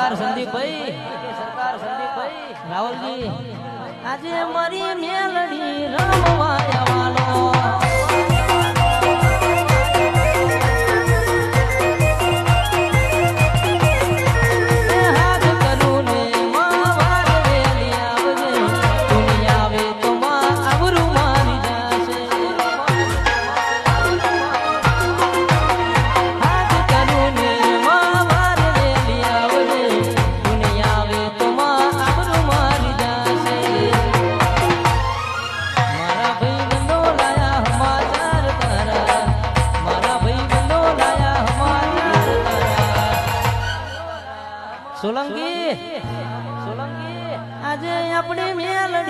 સરકાર સંદીપભાઈ સરકાર સંદીપભાઈ રાહુલજી. આજે મારી મેલડી સોલંકી. સોલંકી. આજે આપણી મેલડી